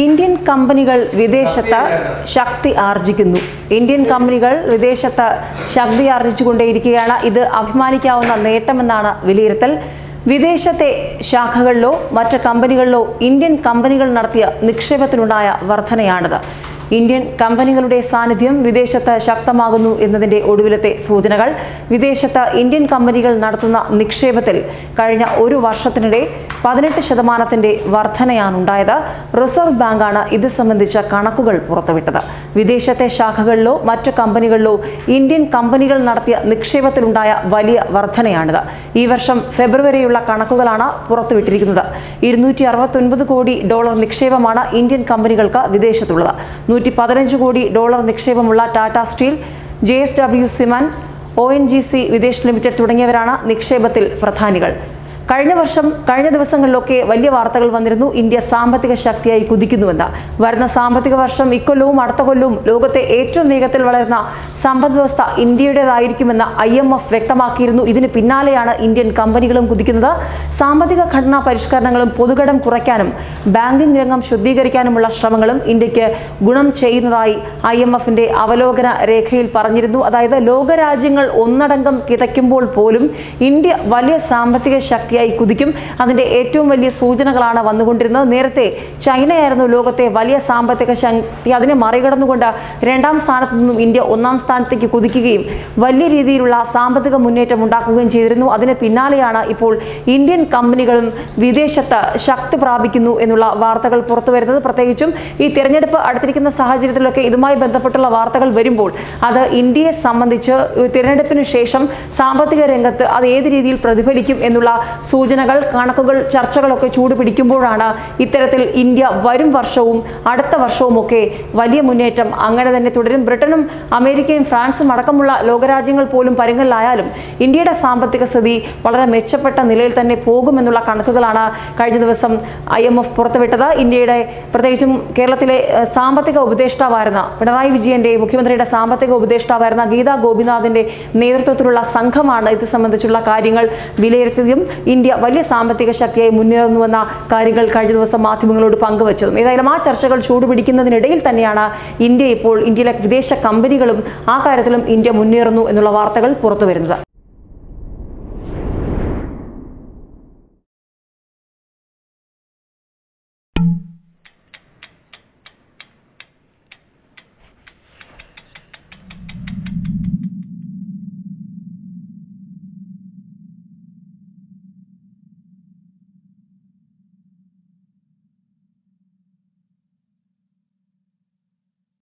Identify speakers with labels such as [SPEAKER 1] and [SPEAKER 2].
[SPEAKER 1] Indian കമ്പനികൾ വിദേശത്ത് ശക്തി ആർജിക്കുന്നു. Indian കമ്പനികൾ വിദേശത്ത് ശക്തി ആർജിച്ചുകൊണ്ടേയിരിക്കുകയാണ്. ഇത് അഭിമാനിക്കാവുന്ന നേട്ടമെന്നാണ് വിലയിരുത്തൽ. വിദേശത്തെ ശാഖകളിലോ മറ്റ് കമ്പനികളിലോ ഇന്ത്യൻ കമ്പനികൾ നടത്തിയ നിക്ഷേപത്തിനുണ്ടായ വർധനയാണിത്. ഇന്ത്യൻ കമ്പനികളുടെ സാന്നിധ്യം വിദേശത്ത് ശക്തമാകുന്നു എന്നതിന്റെ ഒടുവിലത്തെ സൂചനകൾ. വിദേശത്ത് ഇന്ത്യൻ കമ്പനികൾ നടത്തുന്ന നിക്ഷേപത്തിൽ കഴിഞ്ഞ ഒരു വർഷത്തിനിടെ പതിനെട്ട് ശതമാനത്തിന്റെ വർധനയാണുണ്ടായത്. റിസർവ് ബാങ്കാണ് ഇത് സംബന്ധിച്ച കണക്കുകൾ പുറത്തുവിട്ടത്. വിദേശത്തെ ശാഖകളിലോ മറ്റ് കമ്പനികളിലോ ഇന്ത്യൻ കമ്പനികൾ നടത്തിയ നിക്ഷേപത്തിലുണ്ടായ വലിയ വർധനയാണിത്. ഈ വർഷം ഫെബ്രുവരിയുള്ള കണക്കുകളാണ് പുറത്തുവിട്ടിരിക്കുന്നത്. ഇരുന്നൂറ്റി അറുപത്തൊൻപത് കോടി ഡോളർ നിക്ഷേപമാണ് ഇന്ത്യൻ കമ്പനികൾക്ക് വിദേശത്തുള്ളത്. നൂറ്റി പതിനഞ്ച് കോടി dollar നിക്ഷേപമുള്ള Tata steel J S W സിമൻ O N G C Videsh limited തുടങ്ങിയവരാണ് നിക്ഷേപത്തിൽ പ്രധാനികൾ. കഴിഞ്ഞ വർഷം കഴിഞ്ഞ ദിവസങ്ങളിലൊക്കെ വലിയ വാർത്തകൾ വന്നിരുന്നു. ഇന്ത്യ സാമ്പത്തിക ശക്തിയായി കുതിക്കുന്നുവെന്ന്. വരുന്ന സാമ്പത്തിക വർഷം ഇക്കൊല്ലവും അടുത്ത കൊല്ലവും ലോകത്തെ ഏറ്റവും വേഗത്തിൽ വളരുന്ന സമ്പദ് വ്യവസ്ഥ ഇന്ത്യയുടേതായിരിക്കുമെന്ന് ഐ എം എഫ് വ്യക്തമാക്കിയിരുന്നു. ഇതിന് പിന്നാലെയാണ് ഇന്ത്യൻ കമ്പനികളും കുതിക്കുന്നത്. സാമ്പത്തിക ഘടനാ പരിഷ്കരണങ്ങളും പൊതുകടം കുറയ്ക്കാനും ബാങ്കിംഗ് രംഗം ശുദ്ധീകരിക്കാനുമുള്ള ശ്രമങ്ങളും ഇന്ത്യയ്ക്ക് ഗുണം ചെയ്യുന്നതായി ഐ എം എഫിന്റെ അവലോകന രേഖയിൽ പറഞ്ഞിരുന്നു. അതായത് ലോകരാജ്യങ്ങൾ ഒന്നടങ്കം കിതയ്ക്കുമ്പോൾ പോലും ഇന്ത്യ വലിയ സാമ്പത്തിക ശക്തിയായി കുതിക്കും. അതിന്റെ ഏറ്റവും വലിയ സൂചനകളാണ് വന്നുകൊണ്ടിരുന്നത്. നേരത്തെ ചൈനയായിരുന്നു ലോകത്തെ വലിയ സാമ്പത്തിക ശക്തി. അതിനെ മറികടന്നുകൊണ്ട് രണ്ടാം സ്ഥാനത്ത് നിന്നും ഇന്ത്യ ഒന്നാം സ്ഥാനത്തേക്ക് കുതിക്കുകയും വലിയ രീതിയിലുള്ള സാമ്പത്തിക മുന്നേറ്റം ഉണ്ടാക്കുകയും ചെയ്തിരുന്നു. അതിന് പിന്നാലെയാണ് ഇപ്പോൾ ഇന്ത്യൻ കമ്പനികളും വിദേശത്ത് ശക്തി പ്രാപിക്കുന്നു എന്നുള്ള വാർത്തകൾ പുറത്തു വരുന്നത്. പ്രത്യേകിച്ചും ഈ തിരഞ്ഞെടുപ്പ് അടുത്തിരിക്കുന്ന സാഹചര്യത്തിലൊക്കെ ഇതുമായി ബന്ധപ്പെട്ടുള്ള വാർത്തകൾ വരുമ്പോൾ അത് ഇന്ത്യയെ സംബന്ധിച്ച് തിരഞ്ഞെടുപ്പിന് ശേഷം സാമ്പത്തിക രംഗത്ത് അത് ഏത് രീതിയിൽ പ്രതിഫലിക്കും എന്നുള്ള സൂചനകൾ കണക്കുകൾ ചർച്ചകളൊക്കെ ചൂട് പിടിക്കുമ്പോഴാണ് ഇത്തരത്തിൽ ഇന്ത്യ വരും വർഷവും അടുത്ത വർഷവും ഒക്കെ വലിയ മുന്നേറ്റം. അങ്ങനെ തന്നെ തുടരും. ബ്രിട്ടനും അമേരിക്കയും ഫ്രാൻസും അടക്കമുള്ള ലോകരാജ്യങ്ങൾ പോലും പരുങ്ങലിലായാലും ഇന്ത്യയുടെ സാമ്പത്തിക സ്ഥിതി വളരെ മെച്ചപ്പെട്ട നിലയിൽ തന്നെ പോകുമെന്നുള്ള കണക്കുകളാണ് കഴിഞ്ഞ ദിവസം ഐ എം എഫ് പുറത്തുവിട്ടത്. ഇന്ത്യയുടെ പ്രത്യേകിച്ചും കേരളത്തിലെ സാമ്പത്തിക ഉപദേഷ്ടാവായിരുന്ന പിണറായി വിജയന്റെ മുഖ്യമന്ത്രിയുടെ സാമ്പത്തിക ഉപദേഷ്ടാവായിരുന്ന ഗീതാ ഗോപിനാഥിന്റെ നേതൃത്വത്തിലുള്ള സംഘമാണ് ഇത് സംബന്ധിച്ചുള്ള കാര്യങ്ങൾ വിലയിരുത്തിയതും ഇന്ത്യ വലിയ സാമ്പത്തിക ശക്തിയായി മുന്നേറുന്നുവെന്ന കാര്യങ്ങൾ കഴിഞ്ഞ ദിവസം മാധ്യമങ്ങളോട് പങ്കുവച്ചതും. ഏതായാലും ആ ചർച്ചകൾ ചൂടുപിടിക്കുന്നതിനിടയിൽ തന്നെയാണ് ഇന്ത്യ ഇപ്പോൾ ഇന്ത്യയിലെ വിദേശ കമ്പനികളും ആ കാര്യത്തിലും ഇന്ത്യ മുന്നേറുന്നു എന്നുള്ള വാർത്തകൾ പുറത്തു വരുന്നത്